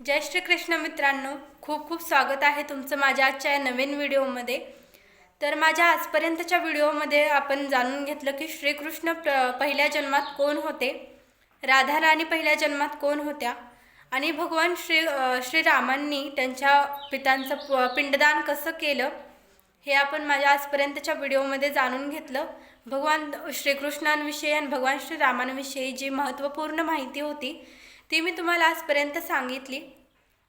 जय श्री कृष्ण मित्रांनो खूप खूप स्वागत आहे तुमचं माझ्या आजच्या या नवीन व्हिडिओमध्ये. तर माझ्या आजपर्यंतच्या व्हिडिओमध्ये आपण जाणून घेतलं की श्रीकृष्ण प पहिल्या जन्मात कोण होते? राधा राणी पहिल्या जन्मात कोण होत्या? आणि भगवान श्री श्रीरामांनी त्यांच्या पितांचं प पिंडदान कसं केलं? हे आपण माझ्या आजपर्यंतच्या व्हिडिओमध्ये जाणून घेतलं. भगवान श्रीकृष्णांविषयी आणि भगवान श्रीरामांविषयी जी महत्त्वपूर्ण माहिती होती ती मी तुम्हाला आजपर्यंत सांगितली.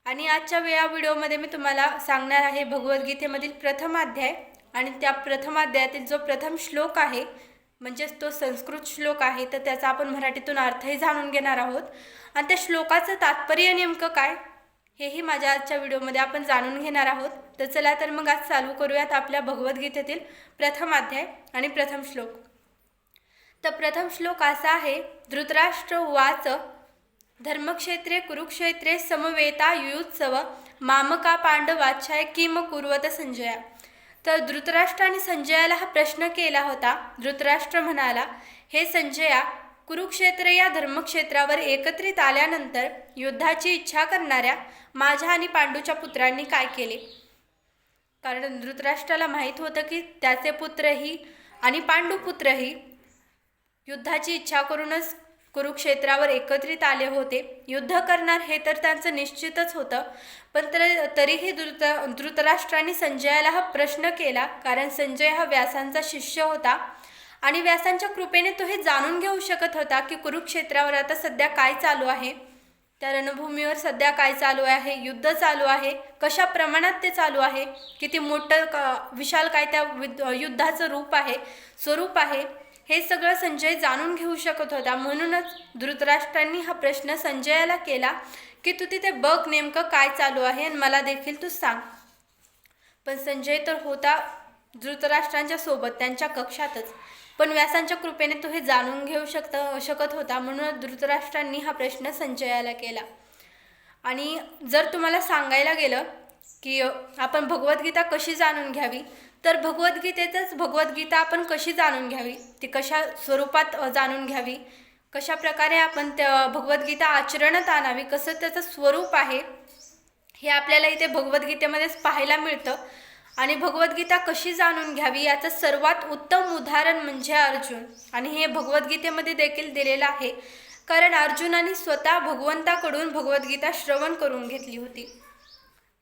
आणि आजच्या वेळा व्हिडिओमध्ये मी तुम्हाला सांगणार आहे भगवद्गीतेमधील प्रथम अध्याय आणि त्या प्रथम अध्यायातील जो प्रथम श्लोक आहे म्हणजेच तो संस्कृत श्लोक आहे तर त्याचा आपण मराठीतून अर्थही जाणून घेणार आहोत. आणि त्या श्लोकाचं तात्पर्य नेमकं काय हेही माझ्या आजच्या व्हिडिओमध्ये आपण जाणून घेणार आहोत. तर चला तर मग आज चालू करूयात आपल्या भगवद्गीतेतील प्रथम अध्याय आणि प्रथम श्लोक. तर प्रथम श्लोक असा आहे धृतराष्ट्र वाच धर्मक्षेत्रे कुरुक्षेत्रे समवेता युयुत्सव मामका पांडवाच्छाय किम कुर्वत संजया. तर धृतराष्ट्र आणि संजयाला हा प्रश्न केला होता. धृतराष्ट्र म्हणाला हे संजया कुरुक्षेत्र या धर्मक्षेत्रावर एकत्रित आल्यानंतर युद्धाची इच्छा करणाऱ्या माझ्या आणि पांडूच्या पुत्रांनी काय केले? कारण धृतराष्ट्राला माहीत होतं की त्याचे पुत्रही आणि पांडुपुत्रही युद्धाची इच्छा करूनच कुरुक्षेत्रावर एकत्रित आले होते. युद्ध करणार हे तर त्यांचं निश्चितच होतं. पण तर तरीही धृत धृतराष्ट्राने संजयाला हा प्रश्न केला. कारण संजय हा व्यासांचा शिष्य होता. आणि व्यासांच्या कृपेने तो हे जाणून घेऊ शकत होता की कुरुक्षेत्रावर आता सध्या काय चालू आहे. त्या रणभूमीवर सध्या काय चालू आहे? युद्ध चालू आहे. कशा प्रमाणात ते चालू आहे? किती मोठं क विशाल काय त्या युद्धाचं रूप आहे? स्वरूप आहे. हे सगळं संजय जाणून घेऊ शकत होता. म्हणूनच धृतराष्ट्रांनी हा प्रश्न संजयाला केला की तू तिथे बघ नेमकं काय चालू आहे आणि मला देखील तू सांग. पण संजय तर होता धृतराष्ट्रांच्या सोबत त्यांच्या कक्षातच. पण व्यासांच्या कृपेने तो हे जाणून घेऊ शकत शकत होता. म्हणून धृतराष्ट्रांनी हा प्रश्न संजयाला केला. आणि जर तुम्हाला सांगायला गेलं की आपण भगवद्गीता कशी जाणून घ्यावी? तर भगवद्गीतेतच भगवद्गीता आपण कशी जाणून घ्यावी? ती कशा स्वरूपात जाणून घ्यावी? कशा प्रकारे आपण त्या भगवद्गीता आचरणात आणावी? कसं त्याचं स्वरूप आहे? हे आपल्याला इथे भगवद्गीतेमध्येच पाहायला मिळतं. आणि भगवद्गीता कशी जाणून घ्यावी? याचं सर्वात उत्तम उदाहरण म्हणजे अर्जुन. आणि हे भगवद्गीतेमध्ये देखील दिलेलं आहे. कारण अर्जुनाने स्वतः भगवंताकडून भगवद्गीता श्रवण करून घेतली होती.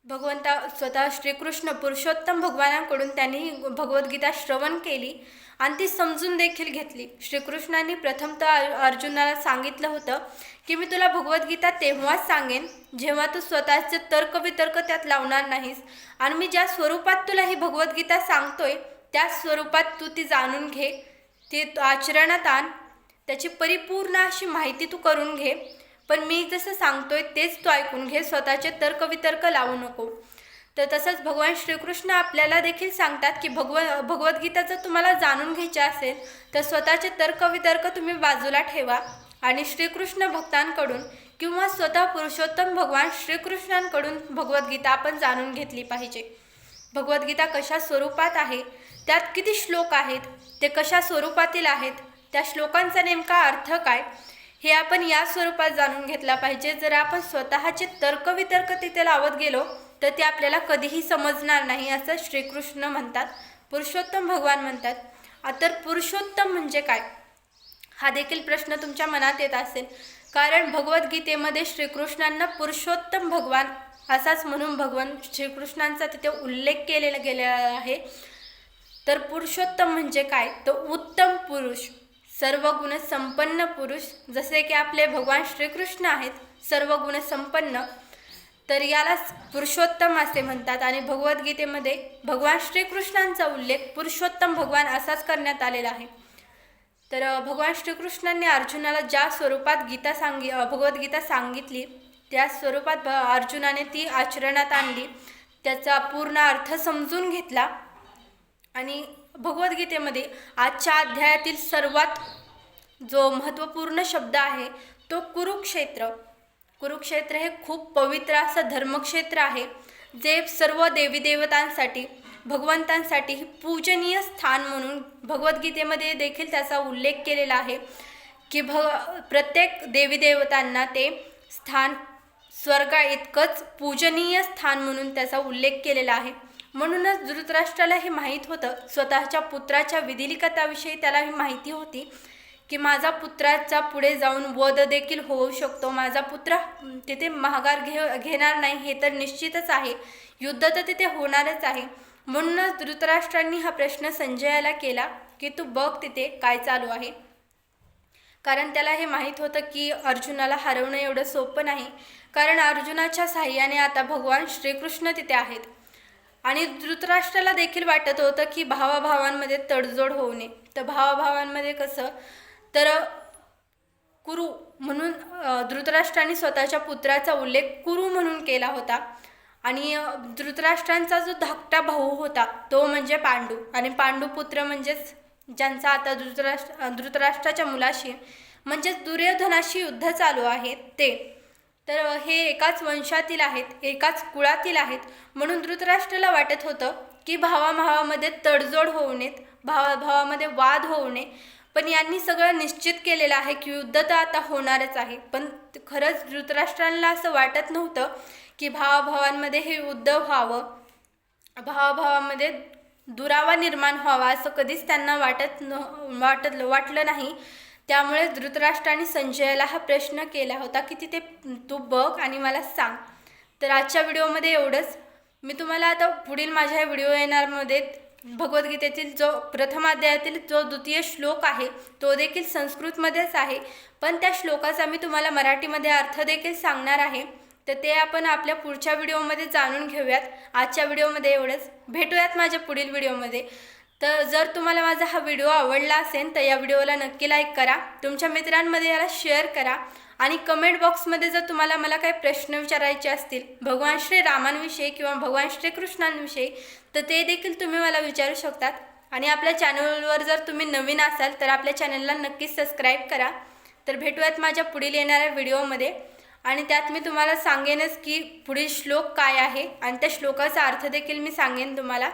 भगवंता स्वतः श्रीकृष्ण पुरुषोत्तम भगवानांकडून त्यांनी भगवद्गीता श्रवण केली आणि ती समजून देखील घेतली. श्रीकृष्णांनी प्रथमतः अर्जुनाला सांगितलं होतं की मी तुला भगवद्गीता तेव्हाच सांगेन जेव्हा तू स्वतःचे तर्कवितर्क त्यात लावणार नाहीस. आणि मी ज्या स्वरूपात तुला ही भगवद्गीता सांगतोय त्या स्वरूपात तू ती जाणून घे ती तू आचरणात आण. त्याची परिपूर्ण अशी माहिती तू करून घे. पण मी जसं सांगतोय तेच तो ऐकून घे स्वतःचे तर्कवितर्क लावू नको. तर तसंच भगवान श्रीकृष्ण आपल्याला देखील सांगतात की भगव भगवद्गीता जर तुम्हाला जाणून घ्यायचे असेल तर स्वतःचे तर्कवितर्क तुम्ही बाजूला ठेवा आणि श्रीकृष्ण भक्तांकडून किंवा स्वतः पुरुषोत्तम भगवान श्रीकृष्णांकडून भगवद्गीता आपण जाणून घेतली पाहिजे. भगवद्गीता कशा स्वरूपात आहे त्यात किती श्लोक आहेत ते कशा स्वरूपातील आहेत त्या श्लोकांचा नेमका अर्थ काय हे आपण या स्वरूपात जाणून घेतला पाहिजे. जर आपण स्वतःचे तर्कवितर्क तिथे लावत गेलो तर ते आपल्याला कधीही समजणार नाही असं श्रीकृष्ण म्हणतात. पुरुषोत्तम भगवान म्हणतात. तर पुरुषोत्तम म्हणजे काय? हा देखील प्रश्न तुमच्या मनात येत असेल. कारण भगवद्गीतेमध्ये श्रीकृष्णांना पुरुषोत्तम भगवान असाच म्हणून भगवान श्रीकृष्णांचा तिथे उल्लेख केलेला गेलेला आहे. तर पुरुषोत्तम म्हणजे काय? तर उत्तम पुरुष. सर्व गुण संपन्न पुरुष जसे की आपले भगवान श्रीकृष्ण आहेत सर्व गुण संपन्न तर यालाच पुरुषोत्तम असे म्हणतात आणि भगवद्गीतेमध्ये भगवान श्रीकृष्णांचा उल्लेख पुरुषोत्तम भगवान असाच करण्यात आलेला आहे. तर भगवान श्रीकृष्णांनी अर्जुनाला ज्या स्वरूपात गीता सांगी भगवद्गीता सांगितली त्या स्वरूपात भ अर्जुनाने ती आचरणात आणली त्याचा पूर्ण अर्थ समजून घेतला आणि भगवद्गीतेमध्ये आजच्या अध्यायातील सर्वात जो महत्त्वपूर्ण शब्द आहे तो कुरुक्षेत्र. कुरुक्षेत्र हे खूप पवित्र असं धर्मक्षेत्र आहे जे सर्व देवी देवतांसाठी भगवंतांसाठी पूजनीय स्थान म्हणून भगवद्गीतेमध्ये देखील त्याचा उल्लेख केलेला आहे की भग प्रत्येक देवी देवतांना ते स्थान स्वर्गा इतकंच पूजनीय स्थान म्हणून त्याचा उल्लेख केलेला आहे. म्हणूनच धृतराष्ट्राला हे माहीत होतं. स्वतःच्या पुत्राच्या विधिलिखताविषयी त्याला ही माहिती होती की माझा पुत्राचा पुढे जाऊन वध देखील होऊ शकतो. माझा पुत्र तिथे महागार घे घेणार नाही हे तर निश्चितच आहे. युद्ध तर तिथे होणारच आहे. म्हणूनच धृतराष्ट्रांनी हा प्रश्न संजयाला केला की तू बघ तिथे काय चालू आहे. कारण त्याला हे माहीत होतं की अर्जुनाला हरवणं एवढं सोपं नाही. कारण अर्जुनाच्या साह्याने आता भगवान श्रीकृष्ण तिथे आहेत. आणि धृतराष्ट्राला देखील वाटत होतं की भावाभावांमध्ये तडजोड होऊ नये. तर भावाभावांमध्ये कसं? तर कुरु म्हणून धृतराष्ट्राने स्वतःच्या पुत्राचा उल्लेख कुरु म्हणून केला होता. आणि धृतराष्ट्रांचा जो धाकटा भाऊ होता तो म्हणजे पांडू. आणि पांडू पुत्र म्हणजेच ज्यांचा आता धृतराष्ट्र धृतराष्ट्राच्या मुलाशी म्हणजेच दुर्योधनाशी युद्ध चालू आहे ते. तर हे एकाच वंशातील आहेत एकाच कुळातील आहेत. म्हणून धृतराष्ट्राला वाटत होतं की भावाभावामध्ये तडजोड होऊ नयेत भावा भावामध्ये वाद होऊ नये. पण यांनी सगळं निश्चित केलेलं आहे की युद्ध तर आता होणारच आहे. पण खरंच धृतराष्ट्रांना असं वाटत नव्हतं की भावाभावांमध्ये हे युद्ध व्हावं भावाभावामध्ये दुरावा निर्माण व्हावा असं कधीच त्यांना वाटत न वाटत वाटलं नाही. त्यामुळे धृतराष्ट्राने संजयाला हा प्रश्न केला होता की तिथे तू बघ आणि मला सांग. तर आजच्या व्हिडिओमध्ये एवढंच. मी तुम्हाला आता पुढील माझ्या व्हिडिओ येणारमध्ये भगवद्गीतेतील जो प्रथम अध्यायातील जो द्वितीय श्लोक आहे तो देखील संस्कृतमध्येच आहे. पण त्या श्लोकाचा मी तुम्हाला मराठीमध्ये अर्थ देखील सांगणार आहे. तर ते आपण आपल्या पुढच्या व्हिडिओमध्ये जाणून घेऊयात. आजच्या व्हिडिओमध्ये एवढंच. भेटूयात माझ्या पुढील व्हिडिओमध्ये. तर जर तुम्हाला माझा हा व्हिडिओ आवडला असेल तर या व्हिडिओला नक्की लाईक करा. तुमच्या मित्रांमध्ये याला शेअर करा. आणि कमेंट बॉक्समध्ये जर तुम्हाला मला काही प्रश्न विचारायचे असतील भगवान श्री रामांविषयी किंवा भगवान श्रीकृष्णांविषयी तर ते देखील तुम्ही मला विचारू शकतात. आणि आपल्या चॅनलवर जर तुम्ही नवीन असाल तर आपल्या चॅनलला नक्कीच सबस्क्राईब करा. तर भेटूयात माझ्या पुढील येणाऱ्या व्हिडिओमध्ये. आणि त्यात मी तुम्हाला सांगेनच की पुढील श्लोक काय आहे. आणि त्या श्लोकाचा अर्थ देखील मी सांगेन तुम्हाला.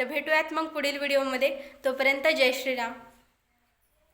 तर भेटूयात मग पुढील व्हिडिओमध्ये. तोपर्यंत जय श्रीराम.